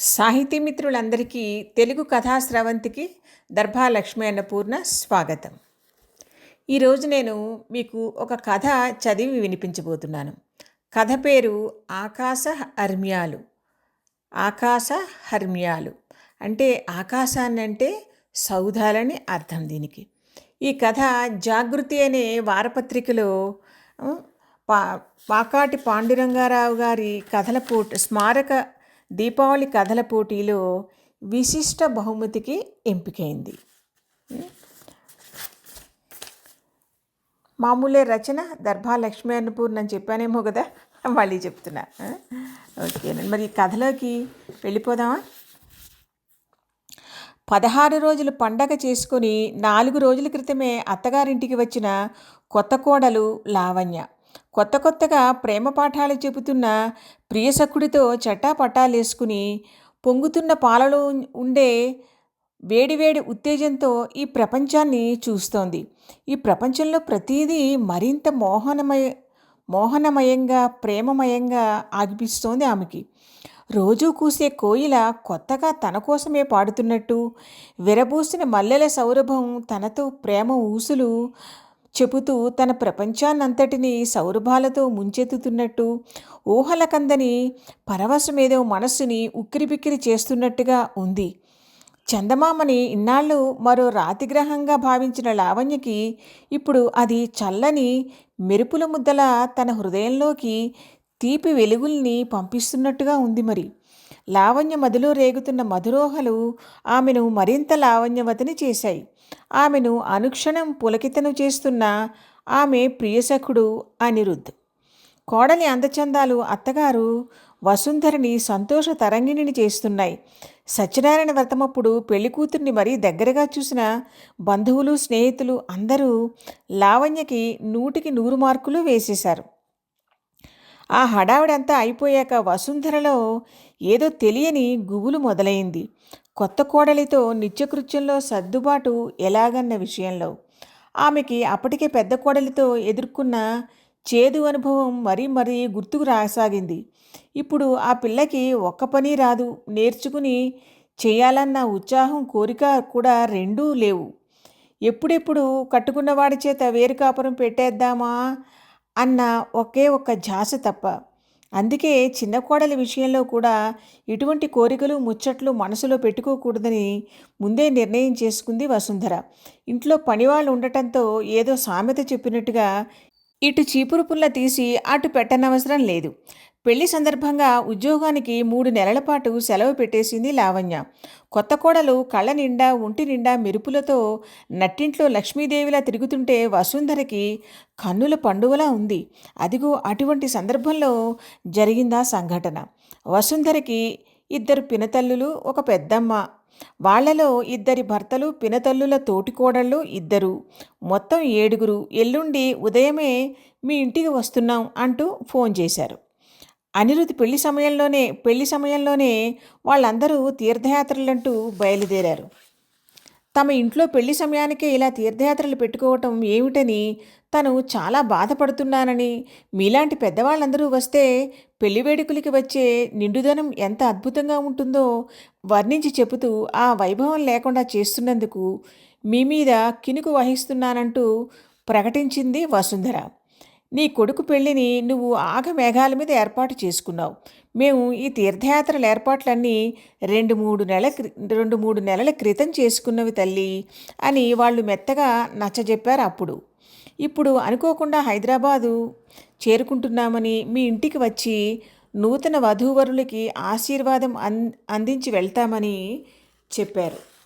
సాహితీ మిత్రులందరికీ తెలుగు కథా స్రవంతికి దర్భా లక్ష్మీ అన్నపూర్ణ స్వాగతం. ఈరోజు నేను మీకు ఒక కథ చదివి వినిపించబోతున్నాను. కథ పేరు ఆకాశ హర్మ్యాలు. ఆకాశ హర్మ్యాలు అంటే ఆకాశాన్ని అంటే సౌధాలని అర్థం దీనికి. ఈ కథ జాగృతి అనే వారపత్రికలో పా పాకాటి పాండురంగారావు గారి కథల పోటీ స్మారక దీపావళి కథల పోటీలో విశిష్ట బహుమతికి ఎంపికైంది. మామూలే రచన దర్భా లక్ష్మీ అన్నపూర్ణ అని చెప్పానేమో కదా మళ్ళీ చెప్తున్నా. ఓకే ఓకేనండి మరి ఈ కథలోకి వెళ్ళిపోదామా? పదహారు రోజులు పండగ చేసుకుని నాలుగు రోజుల క్రితమే అత్తగారింటికి వచ్చిన కొత్త కోడలు లావణ్య. కొత్త కొత్తగా ప్రేమ పాఠాలు చెబుతున్న ప్రియసఖుడితో చట్టాపట్టాలేసుకుని పొంగుతున్న పాలలో ఉండే వేడివేడి ఉత్తేజంతో ఈ ప్రపంచాన్ని చూస్తోంది. ఈ ప్రపంచంలో ప్రతిదీ మరింత మోహనమయ మోహనమయంగా ప్రేమమయంగా ఆగిపిస్తోంది ఆమెకి. రోజూ కూసే కోయిల కొత్తగా తన కోసమే పాడుతున్నట్టు విరబూసిన మల్లెల సౌరభం తనతో ప్రేమ ఊసులు చెబుతూ తన ప్రపంచాన్నంతటినీ సౌరభాలతో ముంచెత్తుతున్నట్టు ఊహలకందని పరవశమేదో మనస్సుని ఉక్కిరిబిక్కిరి చేస్తున్నట్టుగా ఉంది. చందమామని ఇన్నాళ్ళు మరో రాతిగ్రహంగా భావించిన లావణ్యకి ఇప్పుడు అది చల్లని మెరుపుల ముద్దల తన హృదయంలోకి తీపి వెలుగుల్ని పంపిస్తున్నట్టుగా ఉంది మరి. లావణ్య మదిలో రేగుతున్న మధురోహలు ఆమెను మరింత లావణ్యవతిని చేశాయి. ఆమెను అనుక్షణం పులకితను చేస్తున్న ఆమె ప్రియసఖుడు అనిరుద్ధ్. కోడలి అందచందాలు అత్తగారు వసుంధరిని సంతోష తరంగిణిని చేస్తున్నాయి. సత్యనారాయణ వ్రతమప్పుడు పెళ్ళి కూతుర్ని మరీ దగ్గరగా చూసిన బంధువులు స్నేహితులు అందరూ లావణ్యకి నూటికి నూరు మార్కులు వేసేశారు. ఆ హడావిడంతా అయిపోయాక వసుంధరలో ఏదో తెలియని గుబులు మొదలైంది. కొత్త కోడలితో నిత్యకృత్యంలో సర్దుబాటు ఎలాగన్న విషయంలో. ఆమెకి అప్పటికే పెద్ద కోడలితో ఎదుర్కొన్న చేదు అనుభవం మరీ మరీ గుర్తుకు రాసాగింది. ఇప్పుడు ఆ పిల్లకి ఒక్క పని రాదు. నేర్చుకుని చేయాలన్న ఉత్సాహం కోరిక కూడా రెండూ లేవు. ఎప్పుడెప్పుడు కట్టుకున్నవాడి చేత వేరు కాపురం పెట్టేద్దామా అన్న ఒకే ఒక్క ఝాస తప్ప. అందుకే చిన్న కోడలి విషయంలో కూడా ఇటువంటి కోరికలు ముచ్చట్లు మనసులో పెట్టుకోకూడదని ముందే నిర్ణయం చేసుకుంది వసుంధర. ఇంట్లో పనివాళ్ళు ఉండటంతో ఏదో సామెత చెప్పినట్టుగా ఇటు చీపురు పుల్ల తీసి అటు పెట్టనవసరం లేదు. పెళ్ళి సందర్భంగా ఉద్యోగానికి మూడు నెలల పాటు సెలవు పెట్టేసింది లావణ్య. కొత్త కోడలు కళ్ళ నిండా ఒంటి నిండా మెరుపులతో నట్టింట్లో లక్ష్మీదేవిలా తిరుగుతుంటే వసుంధరకి కన్నుల పండుగలా ఉంది. అదిగో అటువంటి సందర్భంలో జరిగిందా సంఘటన? వసుంధరకి ఇద్దరు పినతల్లులు ఒక పెద్దమ్మ. వాళ్ళలో ఇద్దరి భర్తలు పినతల్లుల తోటికోడళ్ళు ఇద్దరు. మొత్తం ఏడుగురు. ఎల్లుండి ఉదయమే మీ ఇంటికి వస్తున్నాం అంటూ ఫోన్ చేశారు. అనిరుద్ధ్ పెళ్ళి సమయంలోనే పెళ్ళి సమయంలోనే వాళ్ళందరూ తీర్థయాత్రలంటూ బయలుదేరారు. తమ ఇంట్లో పెళ్ళి సమయానికే ఇలా తీర్థయాత్రలు పెట్టుకోవటం ఏమిటని తను చాలా బాధపడుతున్నానని మీలాంటి పెద్దవాళ్ళందరూ వస్తే పెళ్ళి వేడుకలకి వచ్చే నిండుదనం ఎంత అద్భుతంగా ఉంటుందో వర్ణించి చెబుతూ ఆ వైభవం లేకుండా చేస్తున్నందుకు మీ మీద కినుకు వహిస్తున్నానంటూ ప్రకటించింది వసుంధర. నీ కొడుకు పెళ్ళిని నువ్వు ఆగ మేఘాల మీద ఏర్పాటు చేసుకున్నావు. మేము ఈ తీర్థయాత్రల ఏర్పాట్లన్నీ రెండు మూడు నెలల క్రి- రెండు మూడు నెలల క్రితం చేసుకున్నవి తల్లి అని వాళ్ళు మెత్తగా నచ్చజెప్పారు అప్పుడు. ఇప్పుడు అనుకోకుండా హైదరాబాదు చేరుకుంటున్నామని మీ ఇంటికి వచ్చి నూతన వధూవరులకి ఆశీర్వాదం అన్ అందించి వెళ్తామని చెప్పారు.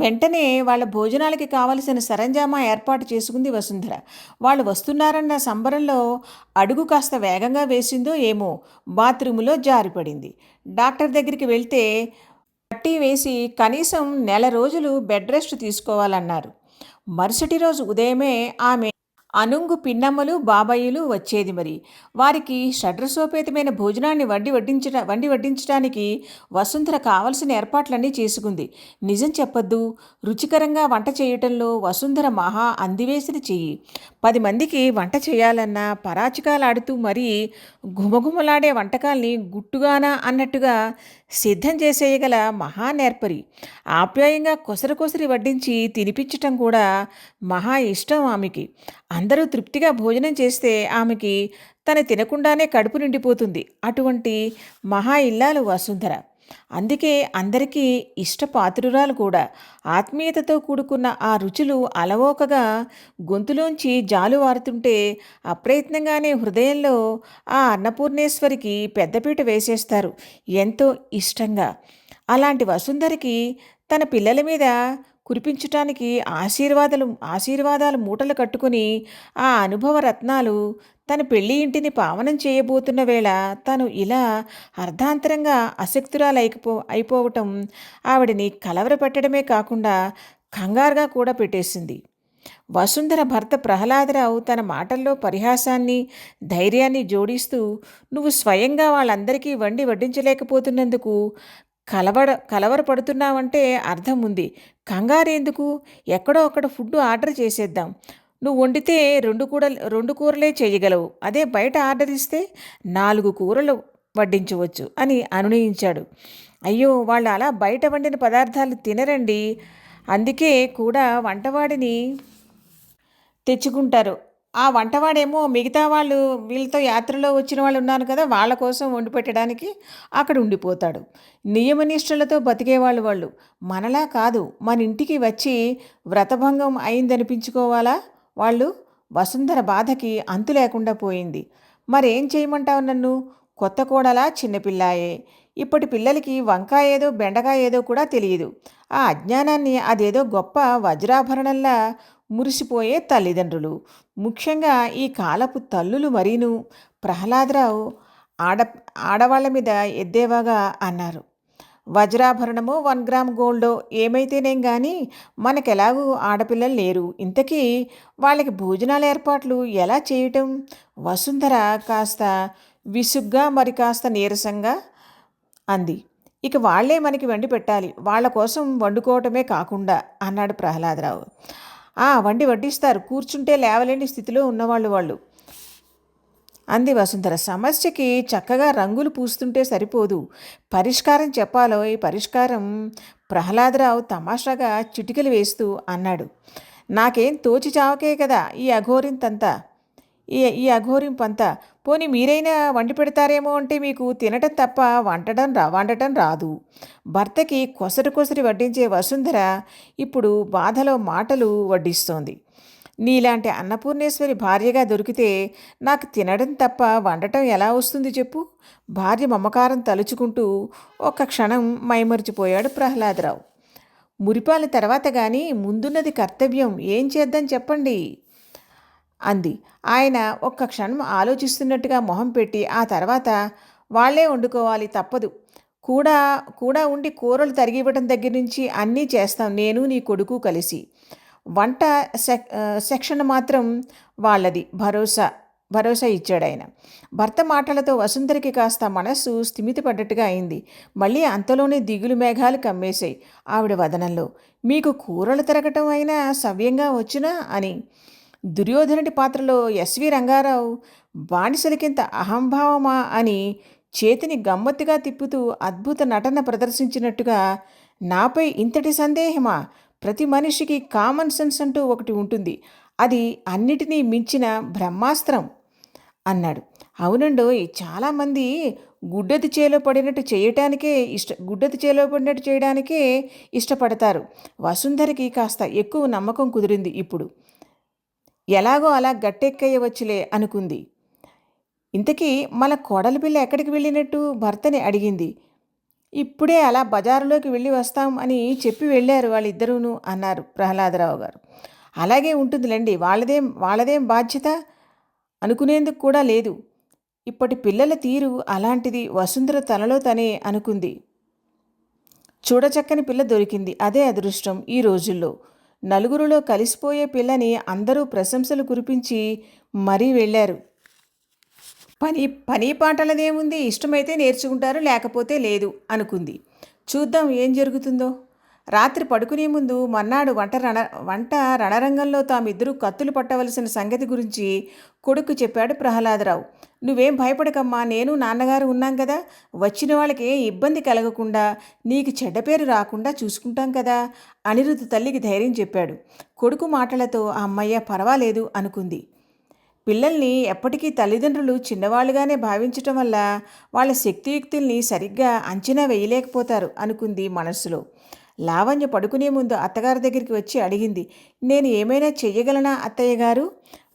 వెంటనే వాళ్ళ భోజనాలకి కావలసిన సరంజామా ఏర్పాటు చేసుకుంది వసుంధర. వాళ్ళు వస్తున్నారన్న సంబరంలో అడుగు కాస్త వేగంగా వేసిందో ఏమో బాత్రూములో జారిపడింది. డాక్టర్ దగ్గరికి వెళ్తే పట్టీ వేసి కనీసం నెల రోజులు బెడ్ రెస్ట్ తీసుకోవాలన్నారు. మరుసటి రోజు ఉదయమే ఆమె అనుంగు పిన్నమ్మలు బాబాయిలు వచ్చేది మరి. వారికి షడ్రసోపేతమైన భోజనాన్ని వండి వడ్డించట వండి వడ్డించడానికి వసుంధర కావలసిన ఏర్పాట్లన్నీ చేసుకుంది. నిజం చెప్పొద్దు. రుచికరంగా వంట చేయటంలో వసుంధర మహా అందివేసిన చెయ్యి. పది మందికి వంట చేయాలన్నా పరాచికాలాడుతూ మరీ ఘుమఘుమలాడే వంటకాల్ని గుట్టుగానా అన్నట్టుగా సిద్ధం చేసేయగల మహా నేర్పరి ఆప్యాయంగా కొసరకొసరి వడ్డించి తినిపించటం కూడా మహా ఇష్టం ఆమెకి. అందరూ తృప్తిగా భోజనం చేస్తే ఆమెకి తను తినకుండానే కడుపు నిండిపోతుంది. అటువంటి మహా ఇల్లాలు వసుంధర. అందుకే అందరికీ ఇష్టపాత్రురాలు కూడా. ఆత్మీయతతో కూడుకున్న ఆ రుచులు అలవోకగా గొంతులోంచి జాలువారుతుంటే అప్రయత్నంగానే హృదయంలో ఆ అన్నపూర్ణేశ్వరికి పెద్దపీట వేసేస్తారు. ఎంతో ఇష్టంగా. అలాంటి వసుంధరికి తన పిల్లల మీద కురిపించటానికి ఆశీర్వాదాలు ఆశీర్వాదాలు మూటలు కట్టుకుని ఆ అనుభవ రత్నాలు తన పెళ్ళి ఇంటిని పావనం చేయబోతున్న వేళ తను ఇలా అర్ధాంతరంగా అశక్తురాలైపో అయిపోవటం ఆవిడని కలవరపెట్టడమే కాకుండా కంగారుగా కూడా పెట్టేసింది. వసుంధర భర్త ప్రహ్లాదరావు తన మాటల్లో పరిహాసాన్ని ధైర్యాన్ని జోడిస్తూ నువ్వు స్వయంగా వాళ్ళందరికీ వండి వడ్డించలేకపోతున్నందుకు కలవడ కలవరపడుతున్నావంటే అర్థం ఉంది. కంగారేందుకు? ఎక్కడో అక్కడ ఫుడ్ ఆర్డర్ చేసేద్దాం. నువ్వు వండితే రెండు కూడ రెండు కూరలే చేయగలవు. అదే బయట ఆర్డర్ ఇస్తే నాలుగు కూరలు వడ్డించవచ్చు అని అనునయించాడు. అయ్యో వాళ్ళు అలా బయట వండిన పదార్థాలు తినరండి. అందుకే కూడా వంటవాడిని తెచ్చుకుంటారు. ఆ వంటవాడేమో మిగతా వాళ్ళు వీళ్ళతో యాత్రలో వచ్చిన వాళ్ళు ఉన్నారు కదా వాళ్ళ కోసం వండి పెట్టడానికి అక్కడ ఉండిపోతాడు. నియమనిష్టలతో బతికేవాళ్ళు వాళ్ళు. మనలా కాదు. మన ఇంటికి వచ్చి వ్రతభంగం అయిందనిపించుకోవాలా? వాళ్ళు వసుంధర బాధకి అంతు లేకుండా పోయింది. మరేం చేయమంటావు నన్ను? కొత్త కోడలా చిన్నపిల్లాయే ఇప్పటి పిల్లలకి వంకాయ ఏదో బెండకాయ ఏదో కూడా తెలియదు. ఆ అజ్ఞానాన్ని అదేదో గొప్ప వజ్రాభరణంలా మురిసిపోయే తల్లిదండ్రులు. ముఖ్యంగా ఈ కాలపు తల్లులు మరీను. ప్రహ్లాదరావు ఆడ ఆడవాళ్ళ మీద ఎద్దేవాగా అన్నారు. వజ్రాభరణమో వన్ గ్రామ్ గోల్డో ఏమైతేనేం కానీ మనకెలాగూ ఆడపిల్లలు లేరు. ఇంతకీ వాళ్ళకి భోజనాల ఏర్పాట్లు ఎలా చేయటం? వసుంధర కాస్త విసుగ్గా మరి కాస్త నీరసంగా అంది. ఇక వాళ్ళే మనకి వండి పెట్టాలి. వాళ్ళ కోసం వండుకోవటమే కాకుండా అన్నాడు ప్రహ్లాదరావు. ఆ వండి వడ్డిస్తారు. కూర్చుంటే లేవలేని స్థితిలో ఉన్నవాళ్ళు వాళ్ళు. అంది వసుంధర. సమస్యకి చక్కగా రంగులు పూస్తుంటే సరిపోదు. పరిష్కారం చెప్పాలో ఈ పరిష్కారం ప్రహ్లాదరావు తమాషాగా చిటికలు వేస్తూ అన్నాడు. నాకేం తోచి చావకే కదా ఈ అఘోరింతంతా. ఈ ఈ అఘోరింపంతా. పోనీ మీరైనా వండి పెడతారేమో అంటే మీకు తినటం తప్ప వంటడం రా వండటం రాదు. భర్తకి కొసరి కొసరి వడ్డించే వసుంధర ఇప్పుడు బాధలో మాటలు వడ్డిస్తోంది. నీలాంటి అన్నపూర్ణేశ్వరి భార్యగా దొరికితే నాకు తినడం తప్ప వండటం ఎలా వస్తుంది చెప్పు? భార్య మమకారం తలుచుకుంటూ ఒక్క క్షణం మైమరిచిపోయాడు ప్రహ్లాదరావు. మురిపాల తర్వాత కానీ ముందున్నది కర్తవ్యం. ఏం చేద్దాం చెప్పండి? అంది. ఆయన ఒక్క క్షణం ఆలోచిస్తున్నట్టుగా మొహం పెట్టి ఆ తర్వాత వాళ్ళే వండుకోవాలి తప్పదు. కూడా కూడా ఉండి కూరలు తరిగివ్వడం దగ్గర నుంచి అన్నీ చేస్తాం నేను నీ కొడుకు కలిసి. వంట సె సెక్షన్ మాత్రం వాళ్ళది. భరోసా భరోసా ఇచ్చాడు ఆయన. భర్త మాటలతో వసుంధరికి కాస్త మనస్సు స్థిమితపడ్డట్టుగా అయింది. మళ్ళీ అంతలోనే దిగులు మేఘాలు కమ్మేశాయి. ఆవిడ వదనంలో మీకు కూరలు తిరగటం అయినా సవ్యంగా వచ్చునా? అని. దుర్యోధనుడి పాత్రలో ఎస్వి రంగారావు బానిసలకింత అహంభావమా? అని చేతిని గమ్మత్తుగా తిప్పుతూ అద్భుత నటన ప్రదర్శించినట్టుగా నాపై ఇంతటి సందేహమా? ప్రతి మనిషికి కామన్ సెన్స్ అంటూ ఒకటి ఉంటుంది. అది అన్నిటినీ మించిన బ్రహ్మాస్త్రం అన్నాడు. అవునండో చాలామంది గుడ్డది చేలో పడినట్టు చేయటానికే ఇష్ట గుడ్డది చేలో పడినట్టు చేయడానికే ఇష్టపడతారు. వసుంధరికి కాస్త ఎక్కువ నమ్మకం కుదిరింది ఇప్పుడు. ఎలాగో అలా గట్టెక్కయ్యవచ్చులే అనుకుంది. ఇంతకీ మన కోడలి పిల్ల ఎక్కడికి వెళ్ళినట్టు భర్తని అడిగింది. ఇప్పుడే అలా బజారులోకి వెళ్ళి వస్తాం అని చెప్పి వెళ్ళారు వాళ్ళిద్దరూను అన్నారు ప్రహ్లాదరావు గారు. అలాగే ఉంటుందిలేండి వాళ్ళదేం వాళ్ళదేం బాధ్యత? అనుకునేందుకు కూడా లేదు. ఇప్పటి పిల్లల తీరు అలాంటిది వసుంధర తనలో తనే అనుకుంది. చూడచక్కని పిల్ల దొరికింది అదే అదృష్టం ఈ రోజుల్లో. నలుగురిలో కలిసిపోయే పిల్లని అందరూ ప్రశంసలు కురిపించి మరీ వెళ్ళారు. పని పని పాటలదేముంది? ఇష్టమైతే నేర్చుకుంటారు లేకపోతే లేదు అనుకుంది. చూద్దాం ఏం జరుగుతుందో. రాత్రి పడుకునే ముందు మన్నాడు వంట రణ వంట రణరంగంలో తామిద్దరూ కత్తులు పట్టవలసిన సంగతి గురించి కొడుకు చెప్పాడు ప్రహ్లాదరావు. నువ్వేం భయపడకమ్మా నేను నాన్నగారు ఉన్నాం కదా. వచ్చిన వాళ్ళకి ఇబ్బంది కలగకుండా నీకు చెడ్డ పేరు రాకుండా చూసుకుంటాం కదా అనిరుద్ధ తల్లికి ధైర్యం చెప్పాడు. కొడుకు మాటలతో ఆ అమ్మయ్య పర్వాలేదు అనుకుంది. పిల్లల్ని ఎప్పటికీ తల్లిదండ్రులు చిన్నవాళ్ళుగానే భావించటం వల్ల వాళ్ళ శక్తియుక్తుల్ని సరిగ్గా అంచనా వేయలేకపోతారు అనుకుంది మనస్సులో. లావణ్య పడుకునే ముందు అత్తగారి దగ్గరికి వచ్చి అడిగింది నేను ఏమైనా చెయ్యగలనా అత్తయ్య గారు?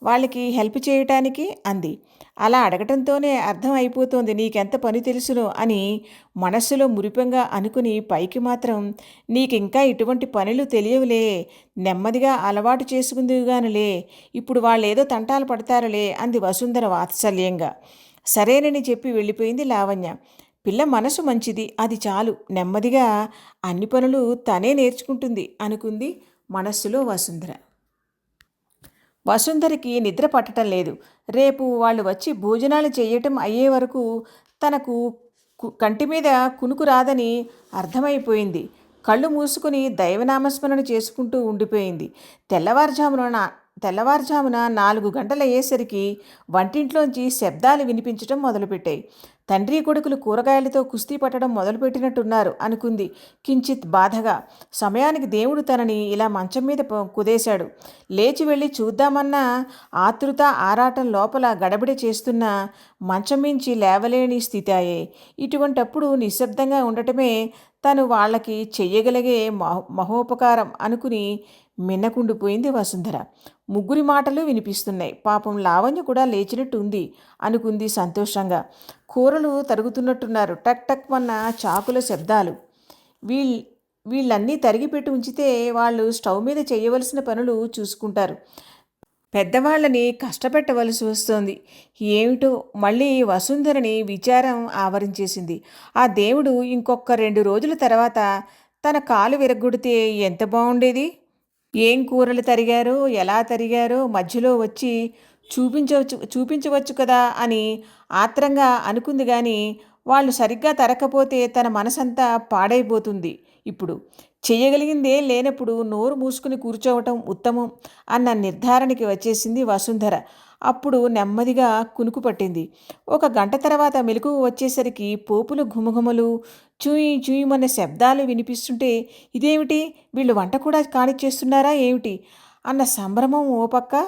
వాళ్ళకి హెల్ప్ చేయటానికి అంది. అలా అడగటంతోనే అర్థం అయిపోతుంది నీకెంత పని తెలుసును అని మనస్సులో మురిపంగా అనుకుని పైకి మాత్రం నీకింకా ఇటువంటి పనులు తెలియవులే నెమ్మదిగా అలవాటు చేసుకుందిగానులే ఇప్పుడు వాళ్ళేదో తంటాలు పడతారులే అంది వసుంధర వాత్సల్యంగా. సరేనని చెప్పి వెళ్ళిపోయింది లావణ్య. పిల్ల మనసు మంచిది అది చాలు నెమ్మదిగా అన్ని పనులు తనే నేర్చుకుంటుంది అనుకుంది మనస్సులో వసుంధర. వసుంధరికి నిద్ర పట్టడం లేదు. రేపు వాళ్ళు వచ్చి భోజనాలు చేయటం అయ్యే వరకు తనకు కు- కంటి మీద కునుకు రాదని అర్థమైపోయింది. కళ్ళు మూసుకుని దైవనామస్మరణ చేసుకుంటూ ఉండిపోయింది. తెల్లవారుజామున నా- తెల్లవారుజామున నాలుగు గంటలు అయ్యేసరికి వంటింట్లోంచి శబ్దాలు వినిపించడం మొదలుపెట్టాయి. తండ్రి కొడుకులు కూరగాయలతో కుస్తీ పట్టడం మొదలుపెట్టినట్టున్నారు అనుకుంది. కించిత్ బాధగా సమయానికి దేవుడు తనని ఇలా మంచం మీద కుదేశాడు. లేచి వెళ్ళి చూద్దామన్నా ఆతృత ఆరాటం లోపల గడబిడ చేస్తున్న మంచం మించి లేవలేని స్థితి అయ్యే ఇటువంటప్పుడు నిశ్శబ్దంగా ఉండటమే తను వాళ్ళకి చెయ్యగలిగే మహో మహోపకారం అనుకుని మిన్నకుండిపోయింది వసుంధర. ముగ్గురి మాటలు వినిపిస్తున్నాయి. పాపం లావణ్య కూడా లేచినట్టు ఉంది అనుకుంది సంతోషంగా. కూరలు తరుగుతున్నట్టున్నారు. టక్ టక్ మన్న చాకుల శబ్దాలు. వీళ్ వీళ్ళన్నీ తరిగిపెట్టి ఉంచితే వాళ్ళు స్టవ్ మీద చేయవలసిన పనులు చూసుకుంటారు. పెద్దవాళ్ళని కష్టపెట్టవలసి వస్తోంది. ఏమిటో మళ్ళీ వసుంధరని విచారం ఆవరించేసింది. ఆ దేవుడు ఇంకొక రెండు రోజుల తర్వాత తన కాలు విరగ్గొడితే ఎంత బాగుండేది? ఏం కూరలు తరిగారో ఎలా తరిగారో మధ్యలో వచ్చి చూపించవచ్చు చూపించవచ్చు కదా అని ఆత్రంగా అనుకుంది కానీ వాళ్ళు సరిగ్గా తరకపోతే తన మనసంతా పాడైపోతుంది. ఇప్పుడు చేయగలిగిందే లేనప్పుడు నోరు మూసుకుని కూర్చోవటం ఉత్తమం అన్న నిర్ధారణకి వచ్చేసింది వసుంధర. అప్పుడు నెమ్మదిగా కునుకు పట్టింది. ఒక గంట తర్వాత మెలకువ వచ్చేసరికి పోపులు ఘుమఘుమలు చూయి చూయిమన్న శబ్దాలు వినిపిస్తుంటే ఇదేమిటి? వీళ్ళు వంట కూడా కానిచ్చేస్తున్నారా? ఏమిటి? అన్న సంభ్రమం ఓ పక్క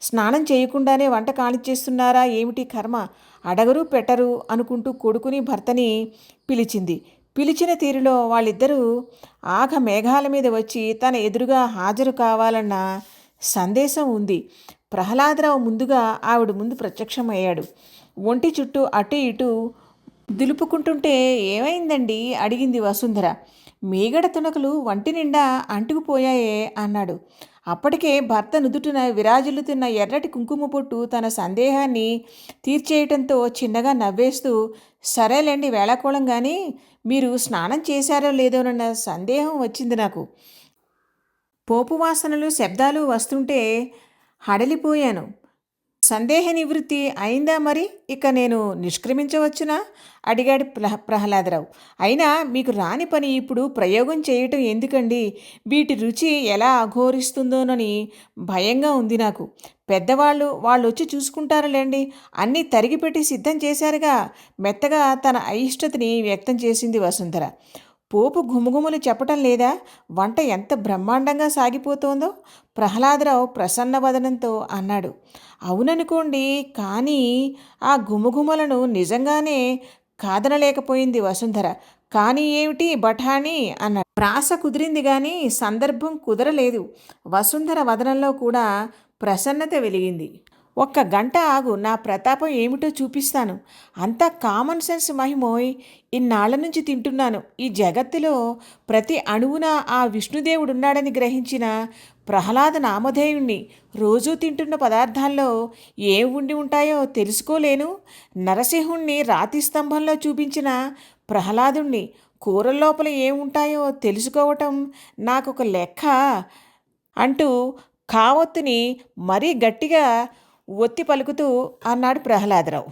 స్నానం చేయకుండానే వంట కానిచ్చేస్తున్నారా? ఏమిటి కర్మ? అడగరు పెట్టరు అనుకుంటూ కొడుకుని భర్తని పిలిచింది. పిలిచిన తీరులో వాళ్ళిద్దరూ ఆఘ మేఘాల మీద వచ్చి తన ఎదురుగా హాజరు కావాలన్న సందేశం ఉంది. ప్రహ్లాదరావు ముందుగా ఆవిడ ముందు ప్రత్యక్షమయ్యాడు. ఒంటి చుట్టూ అటు ఇటు దులుపుకుంటుంటే ఏమైందండి? అడిగింది వసుంధర. మీగడ తునకలు వంటి నిండా అంటుకుపోయాయే అన్నాడు. అప్పటికే భర్త నుదుటిన విరాజిల్లుతున్న ఎర్రటి కుంకుమ పొట్టు తన సందేహాన్ని తీర్చేయటంతో చిన్నగా నవ్వేస్తూ సరేలేండి వేళాకోళం కానీ మీరు స్నానం చేశారో లేదోనన్న సందేహం వచ్చింది నాకు. పోపు వాసనలు శబ్దాలు వస్తుంటే హడలిపోయాను. సందేహ నివృత్తి అయిందా మరి? ఇక నేను నిష్క్రమించవచ్చునా? అడిగాడు ప్రహ ప్రహ్లాదరావు. అయినా మీకు రాని పని ఇప్పుడు ప్రయోగం చేయటం ఎందుకండి? వీటి రుచి ఎలా అఘోరిస్తుందోనని భయంగా ఉంది నాకు. పెద్దవాళ్ళు వాళ్ళు వచ్చి చూసుకుంటారులేండి. అన్నీ తరిగిపెట్టి సిద్ధం చేశారుగా. మెత్తగా తన అయిష్టతని వ్యక్తం చేసింది వసుంధర. పోపు ఘుమఘుమలు చెప్పటం లేదా? వంట ఎంత బ్రహ్మాండంగా సాగిపోతోందో? ప్రహ్లాదరావు ప్రసన్న వదనంతో అన్నాడు. అవుననుకోండి కానీ ఆ ఘుమఘుమలను నిజంగానే కాదనలేకపోయింది వసుంధర. కానీ ఏమిటి బఠానీ? అన్నాడు. ప్రాస కుదిరింది కానీ సందర్భం కుదరలేదు. వసుంధర వదనంలో కూడా ప్రసన్నత వెలిగింది. ఒక్క గంట ఆగు నా ప్రతాపం ఏమిటో చూపిస్తాను. అంతా కామన్ సెన్స్ మహిమోయ్ ఇన్నాళ్ళ నుంచి తింటున్నాను. ఈ జగత్తులో ప్రతి అణువున ఆ విష్ణుదేవుడు ఉన్నాడని గ్రహించిన ప్రహ్లాద నామధేయుణ్ణి రోజూ తింటున్న పదార్థాల్లో ఏ ఉండి ఉంటాయో తెలుసుకోలేను. నరసింహుణ్ణి రాతి స్తంభంలో చూపించిన ప్రహ్లాదుణ్ణి కూరల లోపల ఏముంటాయో తెలుసుకోవటం నాకొక లెక్క అంటూ కావొత్తుని మరీ గట్టిగా ఒత్తి పలుకుతూ అన్నాడు ప్రహ్లాదరావు.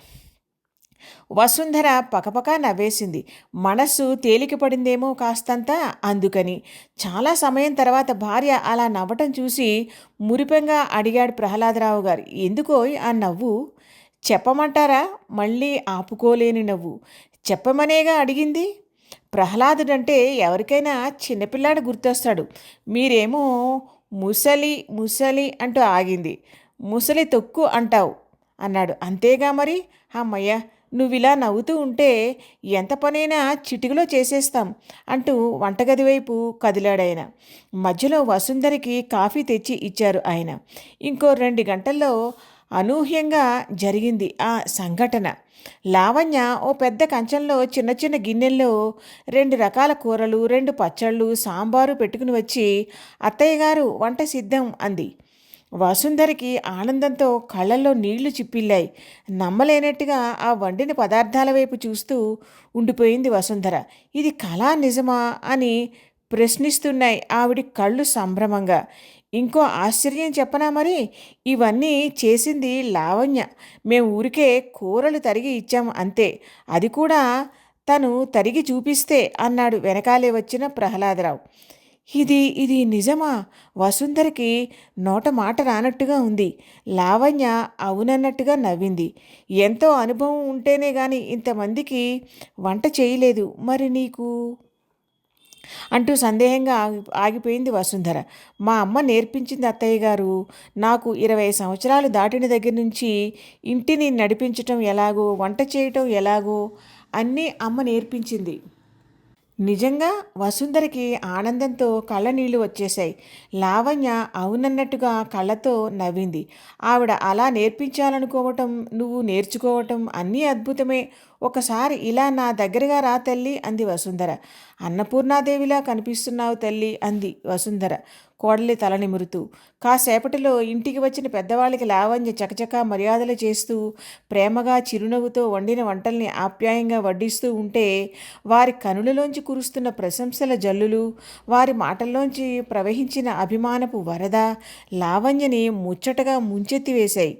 వసుంధర పకపక నవ్వేసింది. మనస్సు తేలికపడిందేమో కాస్తంత అందుకని. చాలా సమయం తర్వాత భార్య అలా నవ్వటం చూసి మురిపెంగా అడిగాడు ప్రహ్లాదరావు గారు ఎందుకో ఆ నవ్వు? చెప్పమంటారా? మళ్ళీ ఆపుకోలేని నవ్వు. చెప్పమనేగా అడిగింది. ప్రహ్లాదుడంటే ఎవరికైనా చిన్నపిల్లాడు గుర్తొస్తాడు. మీరేమో ముసలి ముసలి అంటూ ఆగింది. ముసలి తొక్కు అంటావు. అన్నాడు. అంతేగా మరి? అమ్మయ్య నువ్విలా నవ్వుతూ ఉంటే ఎంత పనైనా చిటికలో చేసేస్తాం అంటూ వంటగది వైపు కదిలాడాయన. మధ్యలో వసుంధరికి కాఫీ తెచ్చి ఇచ్చారు ఆయన. ఇంకో రెండు గంటల్లో అనూహ్యంగా జరిగింది ఆ సంఘటన. లావణ్య ఓ పెద్ద కంచంలో చిన్న చిన్న గిన్నెల్లో రెండు రకాల కూరలు రెండు పచ్చళ్ళు సాంబారు పెట్టుకుని వచ్చి అత్తయ్య గారు వంట సిద్ధం అంది. వసుంధరికి ఆనందంతో కళ్ళల్లో నీళ్ళు చిప్పిల్లాయి. నమ్మలేనట్టుగా ఆ వండిన పదార్థాల వైపు చూస్తూ ఉండిపోయింది వసుంధర. ఇది కళా నిజమా అని ప్రశ్నిస్తున్నాయి ఆవిడ కళ్ళు సంభ్రమంగా. ఇంకో ఆశ్చర్యం చెప్పనా మరి? ఇవన్నీ చేసింది లావణ్య. మేము ఊరికే కూరలు తరిగి ఇచ్చాము అంతే. అది కూడా తను తరిగి చూపిస్తే అన్నాడు వెనకాలే వచ్చిన ప్రహ్లాదరావు. ఇది ఇది నిజమా? వసుంధరకి నోట మాట రానట్టుగా ఉంది. లావణ్య అవునన్నట్టుగా నవ్వింది. ఎంతో అనుభవం ఉంటేనే గాని ఇంతమందికి వంట చేయలేదు. మరి నీకు? అంటూ సందేహంగా ఆగి ఆగిపోయింది వసుంధర. మా అమ్మ నేర్పించింది అత్తయ్య గారు నాకు ఇరవై సంవత్సరాలు దాటిన దగ్గర నుంచి ఇంటిని నడిపించటం ఎలాగో వంట చేయటం ఎలాగో అన్నీ అమ్మ నేర్పించింది. నిజంగా వసుంధరకి ఆనందంతో కళ్ళ నీళ్ళు వచ్చేశాయి. లావణ్య అవునన్నట్టుగా కళ్ళతో నవ్వింది. ఆవిడ అలా నేర్పించాలనుకోవటం నువ్వు నేర్చుకోవటం అన్నీ అద్భుతమే. ఒకసారి ఇలా నా దగ్గరగా రా తల్లి అంది వసుంధర. అన్నపూర్ణాదేవిలా కనిపిస్తున్నావు తల్లి అంది వసుంధర కోడలి తల నిమురుతూ. కాసేపటిలో ఇంటికి వచ్చిన పెద్దవాళ్ళకి లావణ్య చకచకా మర్యాదలు చేస్తూ ప్రేమగా చిరునవ్వుతో వండిన వంటల్ని ఆప్యాయంగా వడ్డిస్తూ ఉంటే వారి కనులలోంచి కురుస్తున్న ప్రశంసల జల్లులు వారి మాటల్లోంచి ప్రవహించిన అభిమానపు వరద లావణ్యని ముచ్చటగా ముంచెత్తివేశాయి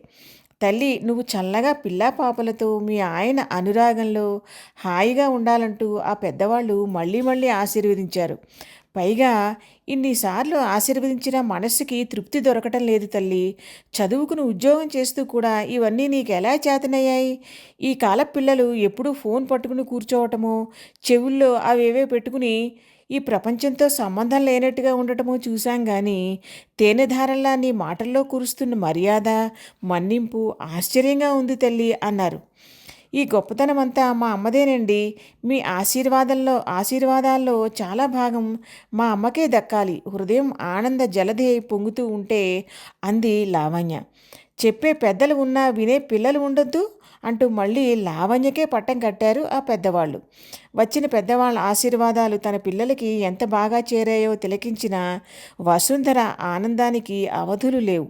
తల్లి నువ్వు చల్లగా పిల్లా పాపలతో మీ ఆయన అనురాగంలో హాయిగా ఉండాలంటూ ఆ పెద్దవాళ్ళు మళ్ళీ మళ్ళీ ఆశీర్వదించారు. పైగా ఇన్నిసార్లు ఆశీర్వదించిన మనస్సుకి తృప్తి దొరకటం లేదు తల్లి. చదువుకుని ఉద్యోగం చేస్తూ కూడా ఇవన్నీ నీకు ఎలా చేతనయ్యాయి? ఈ కాల పిల్లలు ఎప్పుడూ ఫోన్ పట్టుకుని కూర్చోవటమో చెవుల్లో అవేవే పెట్టుకుని ఈ ప్రపంచంతో సంబంధం లేనట్టుగా ఉండటము చూశాం కానీ తేనెధారల్లా నీ మాటల్లో కురుస్తున్న మర్యాద మన్నింపు ఆశ్చర్యంగా ఉంది తల్లి అన్నారు. ఈ గొప్పతనం అంతా మా అమ్మదేనండి. మీ ఆశీర్వాదంలో ఆశీర్వాదాల్లో చాలా భాగం మా అమ్మకే దక్కాలి. హృదయం ఆనంద జలధే పొంగుతూ ఉంటే అంది లావణ్య. చెప్పే పెద్దలు ఉన్నా వినే పిల్లలు ఉండొద్దు? అంటూ మళ్ళీ లావణ్యకే పట్టం కట్టారు ఆ పెద్దవాళ్ళు. వచ్చిన పెద్దవాళ్ళ ఆశీర్వాదాలు తన పిల్లలకి ఎంత బాగా చేరాయో తిలకించిన వసుంధర ఆనందానికి అవధులు లేవు.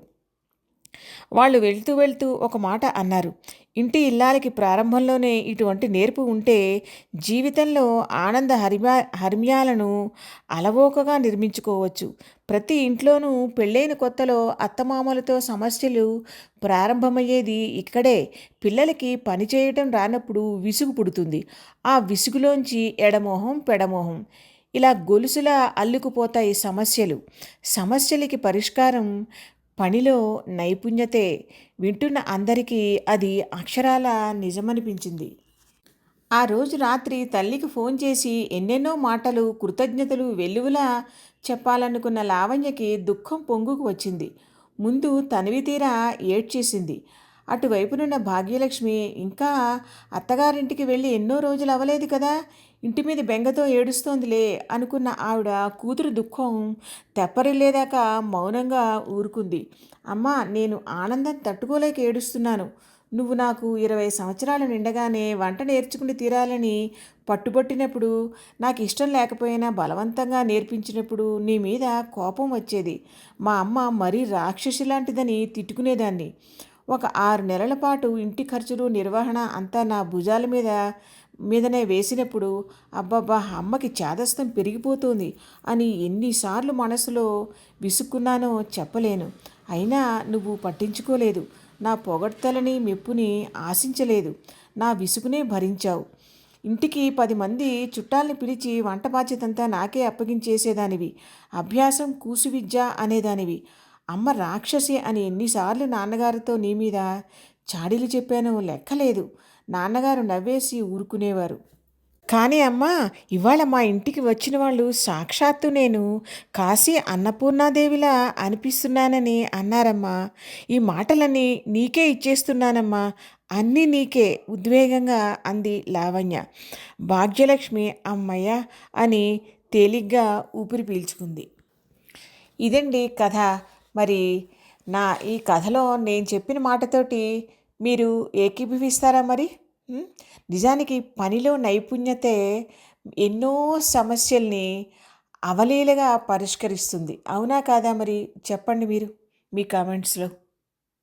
వాళ్ళు వెళ్తూ వెళ్తూ ఒక మాట అన్నారు. ఇంటి ఇల్లాలకి ప్రారంభంలోనే ఇటువంటి నేర్పు ఉంటే జీవితంలో ఆనంద హరిమా హర్మ్యాలను అలవోకగా నిర్మించుకోవచ్చు. ప్రతి ఇంట్లోనూ పెళ్ళైన కొత్తలో అత్తమామలతో సమస్యలు ప్రారంభమయ్యేది ఇక్కడే. పిల్లలకి పని చేయటం రానప్పుడు విసుగు పుడుతుంది. ఆ విసుగులోంచి ఎడమోహం పెడమోహం. ఇలా గొలుసులా అల్లుకుపోతాయి సమస్యలు. సమస్యలకి పరిష్కారం పనిలో నైపుణ్యతే వింటున్న అందరికీ అది అక్షరాల నిజమనిపించింది. ఆ రోజు రాత్రి తల్లికి ఫోన్ చేసి ఎన్నెన్నో మాటలు కృతజ్ఞతలు వెల్లువలా చెప్పాలనుకున్న లావణ్యకి దుఃఖం పొంగుకు వచ్చింది. ముందు తనివి తీరా ఏడ్చేసింది. అటువైపునున్న భాగ్యలక్ష్మి ఇంకా అత్తగారింటికి వెళ్ళి ఎన్నో రోజులు అవ్వలేదు కదా? ఇంటి మీద బెంగతో ఏడుస్తోందిలే అనుకున్న ఆవిడ కూతురు దుఃఖం తెప్పరిల్లేదాకా మౌనంగా ఊరుకుంది. అమ్మా నేను ఆనందం తట్టుకోలేక ఏడుస్తున్నాను. నువ్వు నాకు ఇరవై సంవత్సరాలు నిండగానే వంట నేర్చుకుని తీరాలని పట్టుబట్టినప్పుడు నాకు ఇష్టం లేకపోయినా బలవంతంగా నేర్పించినప్పుడు నీ మీద కోపం వచ్చేది. మా అమ్మ మరీ రాక్షసి లాంటిదని తిట్టుకునేదాన్ని. ఒక ఆరు నెలల పాటు ఇంటి ఖర్చులు నిర్వహణ అంతా నా భుజాల మీద మీదనే వేసినప్పుడు అబ్బబ్బా అమ్మకి చాదస్తం పెరిగిపోతుంది అని ఎన్నిసార్లు మనసులో విసుక్కున్నానో చెప్పలేను. అయినా నువ్వు పట్టించుకోలేదు. నా పొగడ్తలని మెప్పుని ఆశించలేదు. నా విసుగునే భరించావు. ఇంటికి పది మంది చుట్టాలని పిలిచి వంట బాధ్యతంతా నాకే అప్పగించేసేదానివి. అభ్యాసం కూసు విద్య అనేదానివి. అమ్మ రాక్షసి అని ఎన్నిసార్లు నాన్నగారితో నీ మీద చాడీలు చెప్పానో లెక్కలేదు. నాన్నగారు నవ్వేసి ఊరుకునేవారు. కానీ అమ్మా ఇవాళ మా ఇంటికి వచ్చిన వాళ్ళు సాక్షాత్తు నేను కాశీ అన్నపూర్ణాదేవిలా అనిపిస్తున్నానని అన్నారమ్మా. ఈ మాటలన్నీ నీకే ఇచ్చేస్తున్నానమ్మా. అన్నీ నీకే ఉద్వేగంగా అంది లావణ్య. భాగ్యలక్ష్మి అమ్మయ్య అని తేలిగ్గా ఊపిరి పీల్చుకుంది. ఇదండి కథ. మరి నా ఈ కథలో నేను చెప్పిన మాటతోటి మీరు ఏకీభవిస్తారా మరి? నిజానికి పనిలో నైపుణ్యతే ఎన్నో సమస్యల్ని అవలీలగా పరిష్కరిస్తుంది. అవునా కాదా మరి? చెప్పండి మీరు మీ కామెంట్స్లో.